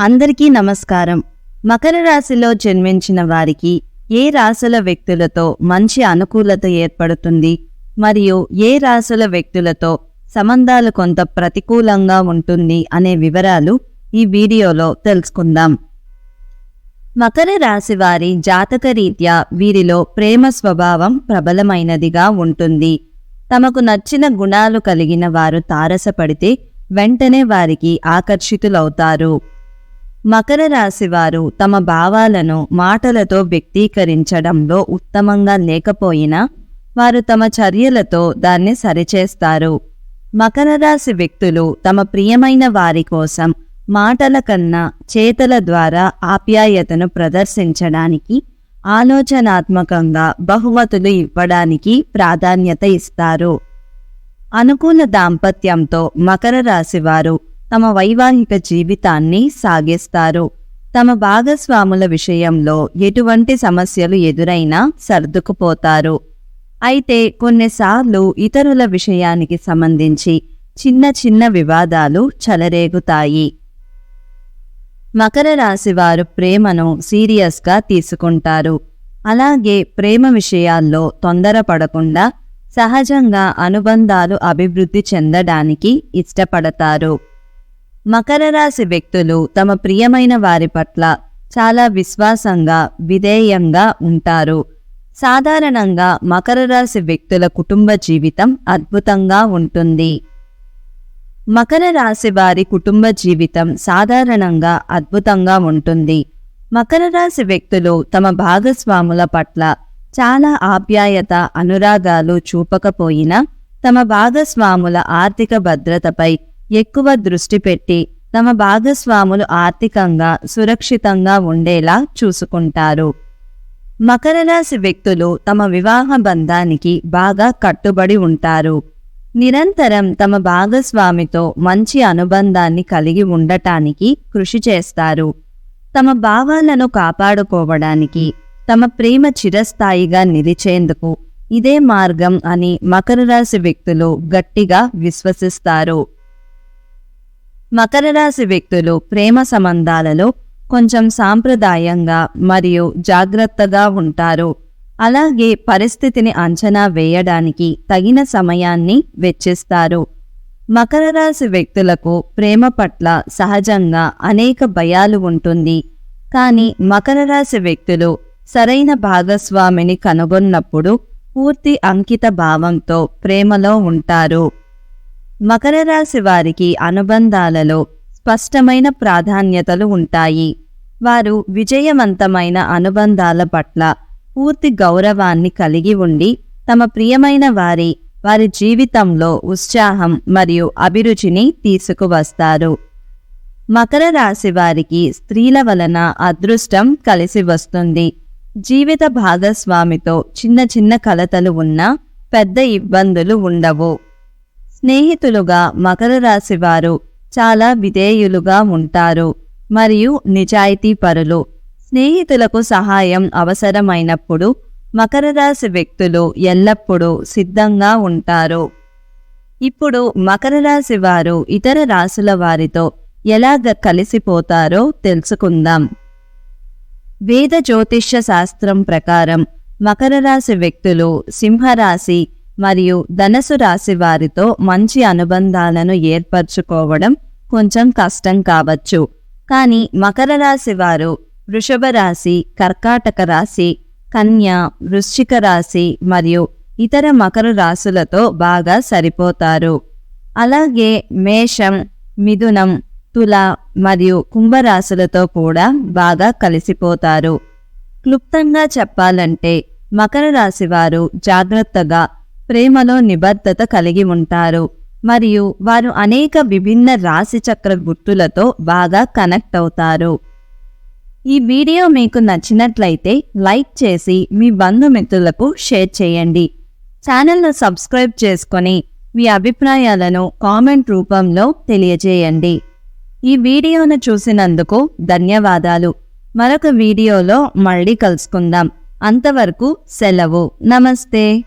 అందరికీ నమస్కారం. మకర రాశిలో జన్మించిన వారికి ఏ రాశుల వ్యక్తులతో మంచి అనుకూలత ఏర్పడుతుంది? మరియు ఏ రాశుల వ్యక్తులతో సంబంధాలు కొంత ప్రతికూలంగా ఉంటుంది అనే వివరాలు ఈ వీడియోలో తెలుసుకుందాం. మకర రాశి వారి జాతక రీత్యా వీరిలో ప్రేమ స్వభావం ప్రబలమైనదిగా ఉంటుంది. తమకు నచ్చిన గుణాలు కలిగిన వారు తారసపడితే వెంటనే వారికి ఆకర్షితులవుతారు. మకర రాశి వారు తమ భావాలను మాటలతో వ్యక్తీకరించడంలో ఉత్తమంగా లేకపోయినా వారు తమ చర్యలతో దాన్ని సరిచేస్తారు. మకర రాశి వ్యక్తులు తమ ప్రియమైన వారి కోసం మాటల కన్నా చేతల ద్వారా ఆప్యాయతను ప్రదర్శించడానికి ఆలోచనాత్మకంగా బహుమతులు ఇవ్వడానికి ప్రాధాన్యత ఇస్తారు. అనుకూల దాంపత్యంతో మకర రాశి వారు తమ వైవాహిక జీవితాన్ని సాగిస్తారు. తమ భాగస్వాముల విషయంలో ఎటువంటి సమస్యలు ఎదురైనా సర్దుకుపోతారు. అయితే కొన్నిసార్లు ఇతరుల విషయానికి సంబంధించి చిన్న చిన్న వివాదాలు చెలరేగుతాయి. మకర రాశి వారు ప్రేమను సీరియస్గా తీసుకుంటారు. అలాగే ప్రేమ విషయాల్లో తొందరపడకుండా సహజంగా అనుబంధాలు అభివృద్ధి చెందడానికి ఇష్టపడతారు. మకర రాశి వ్యక్తులు తమ ప్రియమైన వారి పట్ల చాలా విశ్వాసంగా విధేయంగా ఉంటారు. సాధారణంగా మకర రాశి వ్యక్తుల కుటుంబ జీవితం అద్భుతంగా ఉంటుంది. మకర రాశి వారి కుటుంబ జీవితం సాధారణంగా అద్భుతంగా ఉంటుంది. మకర రాశి వ్యక్తులు తమ భాగస్వాముల పట్ల చాలా ఆప్యాయత అనురాగాలు చూపకపోయినా తమ భాగస్వాముల ఆర్థిక భద్రతపై ఎక్కువ దృష్టి పెట్టి తమ భాగస్వాములు ఆర్థికంగా సురక్షితంగా ఉండేలా చూసుకుంటారు. మకర రాశి వ్యక్తులు తమ వివాహ బంధానికి బాగా కట్టుబడి ఉంటారు. నిరంతరం తమ భాగస్వామితో మంచి అనుబంధాన్ని కలిగి ఉండటానికి కృషి చేస్తారు. తమ భావాలను కాపాడుకోవడానికి తమ ప్రేమ చిరస్థాయిగా నిలిచేందుకు ఇదే మార్గం అని మకర రాశి వ్యక్తులు గట్టిగా విశ్వసిస్తారు. మకర రాశి వ్యక్తులు ప్రేమ సంబంధాలలో కొంచెం సాంప్రదాయంగా మరియు జాగ్రత్తగా ఉంటారు. అలాగే పరిస్థితిని అంచనా వేయడానికి తగిన సమయాన్ని వెచ్చిస్తారు. మకర రాశి వ్యక్తులకు ప్రేమ పట్ల సహజంగా అనేక భయాలు ఉంటుంది. కానీ మకర రాశి వ్యక్తులు సరైన భాగస్వామిని కనుగొన్నప్పుడు పూర్తి అంకిత భావంతో ప్రేమలో ఉంటారు. మకర రాశి వారికి అనుబంధాలలో స్పష్టమైన ప్రాధాన్యతలు ఉంటాయి. వారు విజయవంతమైన అనుబంధాల పట్ల పూర్తి గౌరవాన్ని కలిగి ఉండి తమ ప్రియమైన వారి వారి జీవితంలో ఉత్సాహం మరియు అభిరుచిని తీసుకువస్తారు. మకర రాశి వారికి స్త్రీల వలన అదృష్టం కలిసి వస్తుంది. జీవిత భాగస్వామితో చిన్న చిన్న కలతలు ఉన్నా పెద్ద ఇబ్బందులు ఉండవు. స్నేహితులుగా మకర రాశి వారు చాలా విధేయులుగా ఉంటారు మరియు నిజాయితీ పరులు. స్నేహితులకు సహాయం అవసరమైనప్పుడు మకర రాశి వ్యక్తులు ఎల్లప్పుడూ సిద్ధంగా ఉంటారు. ఇప్పుడు మకర రాశి వారు ఇతర రాశుల వారితో ఎలాగ కలిసిపోతారో తెలుసుకుందాం. వేద జ్యోతిష్య శాస్త్రం ప్రకారం మకర రాశి వ్యక్తులు సింహరాశి మరియు ధనసు రాశి వారితో మంచి అనుబంధాలను ఏర్పరచుకోవడం కొంచెం కష్టం కావచ్చు. కానీ మకర రాశి వారు వృషభ రాశి కర్కాటక రాశి కన్య వృశ్చిక రాశి మరియు ఇతర మకర రాశులతో బాగా సరిపోతారు. అలాగే మేషం మిథునం తుల మరియు కుంభరాశులతో కూడా బాగా కలిసిపోతారు. క్లుప్తంగా చెప్పాలంటే మకర రాశి వారు జాగ్రత్తగా ప్రేమలో నిబద్ధత కలిగి ఉంటారు. మరియు వారు అనేక విభిన్న రాశి చక్ర గుర్తులతో బాగా కనెక్ట్ అవుతారు. ఈ వీడియో మీకు నచ్చినట్లయితే లైక్ చేసి మీ బంధుమిత్రులకు షేర్ చేయండి. ఛానల్ను సబ్స్క్రైబ్ చేసుకొని మీ అభిప్రాయాలను కామెంట్ రూపంలో తెలియజేయండి. ఈ వీడియోను చూసినందుకు ధన్యవాదాలు. మరొక వీడియోలో మళ్ళీ కలుసుకుందాం. అంతవరకు సెలవు. నమస్తే.